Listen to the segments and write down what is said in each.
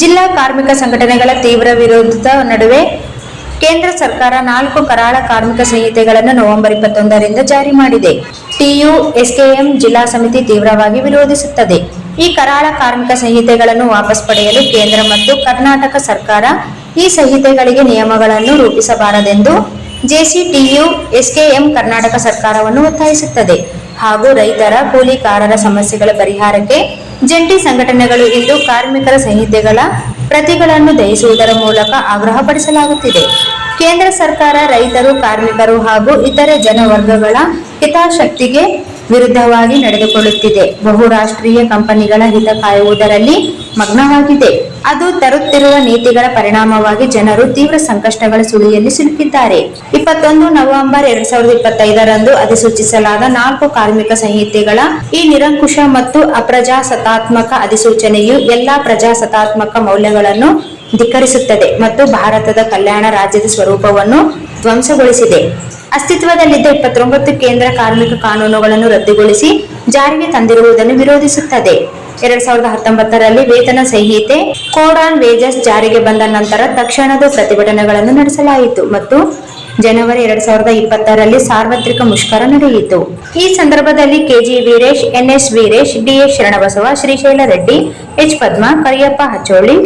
ಜಿಲ್ಲಾ ಕಾರ್ಮಿಕ ಸಂಘಟನೆಗಳ ತೀವ್ರ ವಿರೋಧದ ನಡುವೆ ಕೇಂದ್ರ ಸರ್ಕಾರ ನಾಲ್ಕು ಕರಾಳ ಕಾರ್ಮಿಕ ಸಂಹಿತೆಗಳನ್ನು ನವೆಂಬರ್ ಇಪ್ಪತ್ತೊಂದರಿಂದ ಜಾರಿ ಮಾಡಿದೆ. ಟಿಯು ಎಸ್ಕೆಎಂ ಜಿಲ್ಲಾ ಸಮಿತಿ ತೀವ್ರವಾಗಿ ವಿರೋಧಿಸುತ್ತದೆ. ಈ ಕರಾಳ ಕಾರ್ಮಿಕ ಸಂಹಿತೆಗಳನ್ನು ವಾಪಸ್ ಪಡೆಯಲು ಕೇಂದ್ರ ಮತ್ತು ಕರ್ನಾಟಕ ಸರ್ಕಾರ ಈ ಸಂಹಿತೆಗಳಿಗೆ ನಿಯಮಗಳನ್ನು ರೂಪಿಸಬಾರದೆಂದು ಜೆಸಿಟಿಯು ಎಸ್ಕೆಎಂ ಕರ್ನಾಟಕ ಸರ್ಕಾರವನ್ನು ಒತ್ತಾಯಿಸುತ್ತದೆ. ಹಾಗೂ ರೈತರ ಕೂಲಿಕಾರರ ಸಮಸ್ಯೆಗಳ ಪರಿಹಾರಕ್ಕೆ ಜಂಟಿ ಸಂಘಟನೆಗಳು ಇಂದು ಕಾರ್ಮಿಕರ ಸಂಹಿತೆಗಳ ಪ್ರತಿಗಳನ್ನು ದಯಿಸುವುದರ ಮೂಲಕ ಆಗ್ರಹಪಡಿಸಲಾಗುತ್ತಿದೆ ಕೇಂದ್ರ ಸರ್ಕಾರ ರೈತರು, ಕಾರ್ಮಿಕರು ಹಾಗೂ ಇತರೆ ಜನವರ್ಗಗಳ ಹಿತಾಸಕ್ತಿಗೆ ವಿರುದ್ಧವಾಗಿ ನಡೆದುಕೊಳ್ಳುತ್ತಿದೆ. ಬಹುರಾಷ್ಟ್ರೀಯ ಕಂಪನಿಗಳ ಹಿತ ಕಾಯುವುದರಲ್ಲಿ ಮಗ್ನವಾಗಿದೆ. ಅದು ತರುತ್ತಿರುವ ನೀತಿಗಳ ಪರಿಣಾಮವಾಗಿ ಜನರು ತೀವ್ರ ಸಂಕಷ್ಟಗಳ ಸುಳಿಯಲ್ಲಿ ಸಿಲುಕಿದ್ದಾರೆ. ಇಪ್ಪತ್ತೊಂದು ನವೆಂಬರ್ ಎರಡ್ ಸಾವಿರದ ಇಪ್ಪತ್ತೈದರಂದು ಅಧಿಸೂಚಿಸಲಾದ ನಾಲ್ಕು ಕಾರ್ಮಿಕ ಸಂಹಿತೆಗಳ ಈ ನಿರಂಕುಶ ಮತ್ತು ಅಪ್ರಜಾಸತಾತ್ಮಕ ಅಧಿಸೂಚನೆಯು ಎಲ್ಲಾ ಪ್ರಜಾಸತಾತ್ಮಕ ಮೌಲ್ಯಗಳನ್ನು ಧಿಕ್ಕರಿಸುತ್ತದೆ ಮತ್ತು ಭಾರತದ ಕಲ್ಯಾಣ ರಾಜ್ಯದ ಸ್ವರೂಪವನ್ನು ಧ್ವಂಸಗೊಳಿಸಿದೆ. ಅಸ್ತಿತ್ವದಲ್ಲಿದ್ದ ಇಪ್ಪತ್ತೊಂಬತ್ತು ಕೇಂದ್ರ ಕಾರ್ಮಿಕ ಕಾನೂನುಗಳನ್ನು ರದ್ದುಗೊಳಿಸಿ ಜಾರಿಗೆ ತಂದಿರುವುದನ್ನು ವಿರೋಧಿಸುತ್ತದೆ. ಎರಡ್ ಸಾವಿರದ ಹತ್ತೊಂಬತ್ತರಲ್ಲಿ ವೇತನ ಸಂಹಿತೆ ಕೋಡ್ ಆನ್ ವೇಜಸ್ ಜಾರಿಗೆ ಬಂದ ನಂತರ ತಕ್ಷಣದ ಪ್ರತಿಭಟನೆಗಳನ್ನು ನಡೆಸಲಾಯಿತು ಮತ್ತು ಜನವರಿ ಎರಡ್ ಸಾವಿರದ ಇಪ್ಪತ್ತರಲ್ಲಿ ಸಾರ್ವತ್ರಿಕ ಮುಷ್ಕರ ನಡೆಯಿತು. ಈ ಸಂದರ್ಭದಲ್ಲಿ KG Veeresh, NS Veeresh, DS Sharanabasava, Srishaila Reddy, H Padma, Kariyappa Hacholi,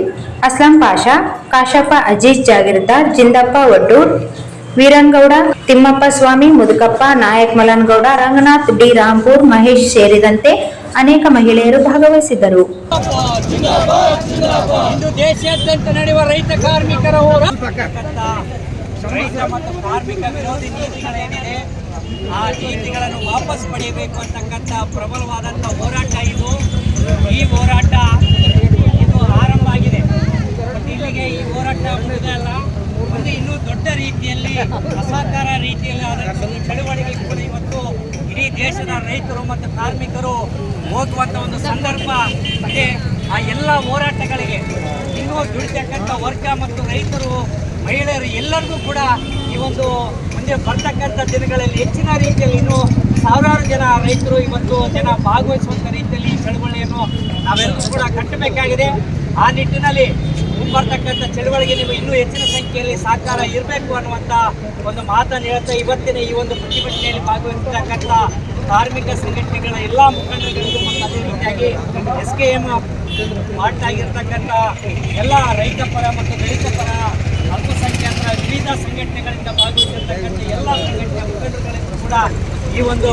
Aslam Pasha, Kashappa Aziz Jagirdar, Jindappa Oddur, Veerangouda Thimmappa Swamy, Mudukappa, Nayak Malanagouda, Ranganath, D Rampur, Mahesh ಸೇರಿದಂತೆ ಅನೇಕ ಮಹಿಳೆಯರು ಭಾಗವಹಿಸಿದ್ದರು. ದೇಶಾದ್ಯಂತ ನಡೆಯುವ ರೈತ ಕಾರ್ಮಿಕರ ಆ ನೀತಿಗಳನ್ನು ವಾಪಸ್ ಪಡೆಯಬೇಕು ಅಂತಕ್ಕಂಥ ಪ್ರಬಲವಾದಂಥ ಹೋರಾಟ ಇದು. ಈ ಹೋರಾಟ ಇದು ಆರಂಭ ಆಗಿದೆ ಬಟ್ ಇಲ್ಲಿಗೆ ಈ ಹೋರಾಟ ಮುಗಿದಲ್ಲ ಒಂದು ಇನ್ನೂ ದೊಡ್ಡ ರೀತಿಯಲ್ಲಿ ಅಸಹಕಾರ ರೀತಿಯಲ್ಲಿ ಅದರಲ್ಲಿ ಚಳುವಳಿಗಳು ಚಳುವಳಿಗೆ ಕೂಡ ಇವತ್ತು ಇಡೀ ದೇಶದ ರೈತರು ಮತ್ತು ಕಾರ್ಮಿಕರು ಹೋಗುವಂಥ ಒಂದು ಸಂದರ್ಭ ಇದೆ. ಆ ಎಲ್ಲ ಹೋರಾಟಗಳಿಗೆ ಇನ್ನೂ ದುಡಿತಕ್ಕಂಥ ವರ್ಗ ಮತ್ತು ರೈತರು, ಮಹಿಳೆಯರು ಎಲ್ಲರಿಗೂ ಕೂಡ ಈ ಒಂದು ಮುಂದೆ ಬರ್ತಕ್ಕಂಥ ದಿನಗಳಲ್ಲಿ ಹೆಚ್ಚಿನ ರೀತಿಯಲ್ಲಿ ಇನ್ನೂ ಸಾವಿರಾರು ಜನ ರೈತರು ಇವತ್ತು ಜನ ಭಾಗವಹಿಸುವಂಥ ರೀತಿಯಲ್ಲಿ ಈ ಚಳವಳಿಯನ್ನು ನಾವೆಲ್ಲರೂ ಕೂಡ ಕಟ್ಟಬೇಕಾಗಿದೆ. ಆ ನಿಟ್ಟಿನಲ್ಲಿ ಮುಂಬರ್ತಕ್ಕಂಥ ಚಳವಳಿಗೆ ನೀವು ಇನ್ನೂ ಹೆಚ್ಚಿನ ಸಂಖ್ಯೆಯಲ್ಲಿ ಸಹಕಾರ ಇರಬೇಕು ಅನ್ನುವಂಥ ಒಂದು ಮಾತನ್ನು ಹೇಳ್ತಾ ಇವತ್ತಿನ ಈ ಒಂದು ಪ್ರತಿಭಟನೆಯಲ್ಲಿ ಭಾಗವಹಿಸತಕ್ಕಂಥ ಕಾರ್ಮಿಕ ಸಂಘಟನೆಗಳ ಎಲ್ಲ ಮುಖಂಡರುಗಳಿಗೂ ಮತ್ತು ಅದೇ ರೀತಿಯಾಗಿ ಎಸ್ ಕೆ ಎಂ ಮಾಡ್ತಾಗಿರ್ತಕ್ಕಂಥ ಎಲ್ಲ ರೈತ ಪರ ಮತ್ತು ದಲಿತ ಪರ ಅಲ್ಪಸಂಖ್ಯಾತರ ವಿವಿಧ ಸಂಘಟನೆಗಳಿಂದ ಭಾಗವಹಿಸಿರ್ತಕ್ಕಂಥ ಎಲ್ಲ ಸಂಘಟನೆಯ ಮುಖಂಡರುಗಳಿಗೂ ಕೂಡ ಈ ಒಂದು